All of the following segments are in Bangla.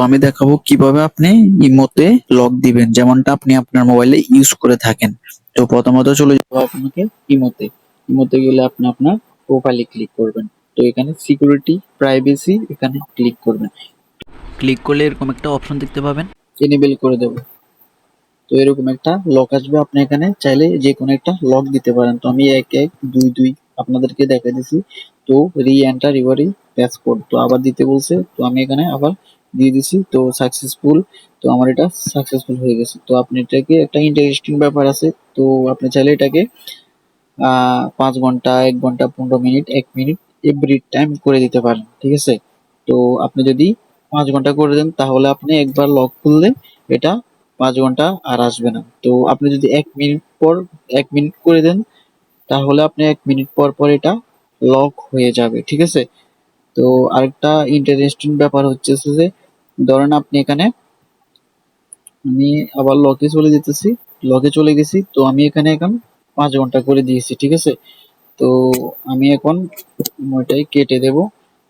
আমি দেখাবো কীভাবে আপনি ইমোতে লক দিবেন। যেমনটা আপনি আপনার মোবাইলে ইউজ করে থাকেন। তো প্রথমত চলে যাব আপনাকে ইমোতে ইমোতে গেলে আপনি আপনার প্রোফাইলে ক্লিক করবেন। তো এখানে সিকিউরিটি প্রাইভেসি এখানে ক্লিক করবেন। ক্লিক করলে এরকম একটা অপশন দেখতে পাবেন। এনেবেল করে দেব। তো এরকম একটা লক আসবে। আপনি এখানে চাইলে যে কোনো একটা লক দিতে পারেন। তো আমি এক এক, দুই দুই আপনাদেরকে দেখা দিছি। তো রি এন্টার রিভারি প্যাসপোর্ট তো আবার দিতে বলছে। তো আমি এখানে আবার দিয়ে দিছি, তো সাকসেসফুল তো আমার এটা সাকসেসফুল হয়ে গেছে। তো আপনি এটাকে একটা ইন্টারেস্টিং ব্যাপার আছে, তো আপনি চাইলে এটাকে পাঁচ ঘণ্টা, এক ঘণ্টা, পনেরো মিনিট, এক মিনিট এভরি টাইম করে দিতে পারেন, ঠিক আছে? তো আপনি যদি পাঁচ ঘণ্টা করে দেন, তাহলে আপনি একবার লক খুললে এটা পাঁচ ঘণ্টা আর আসবে না। তো আপনি যদি এক মিনিট পর, এক মিনিট করে দেন, তাহলে আপনি এক মিনিট পর পর এটা লক হয়ে যাবে, ঠিক আছে? তো আরেকটা ইন্টারেস্টিং ব্যাপার হচ্ছে যে, ধরেন আপনি এখানে, আমি আবার লকে চলে যেতেছি, লকে চলে গেছি, তো আমি এখানে এখন পাঁচ ঘণ্টা করে দিয়েছি, ঠিক আছে? তো আমি এখন ওইটাই কেটে দেব।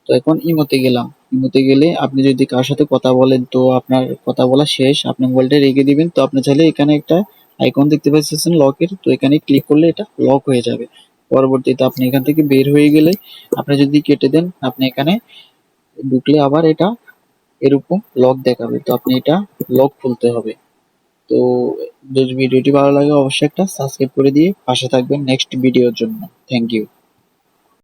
তো এখন ইমোতে গেলাম। ইমোতে গেলে আপনি যদি কার সাথে কথা বলেন, তো আপনার কথা বলা শেষ। আপনি মোবাইলটা রেখে দিবেন, তো আপনি চাইলে এখানে একটা আইকন দেখতে পাচ্ছেন লকের তো এখানে ক্লিক করলে এটা লক হয়ে যাবে। পরবর্তীতে আপনি এখান থেকে বের হয়ে গেলে আপনি যদি কেটে দেন, আপনি এখানে ঢুকলে আবার এটা এরকম লক দেখাবে। তো আপনি এটা লক খুলতে হবে। তো যদি ভিডিওটি ভালো লাগে, অবশ্যই একটা সাবস্ক্রাইব করে দিয়ে পাশে থাকবেন নেক্সট ভিডিওর জন্য। Thank you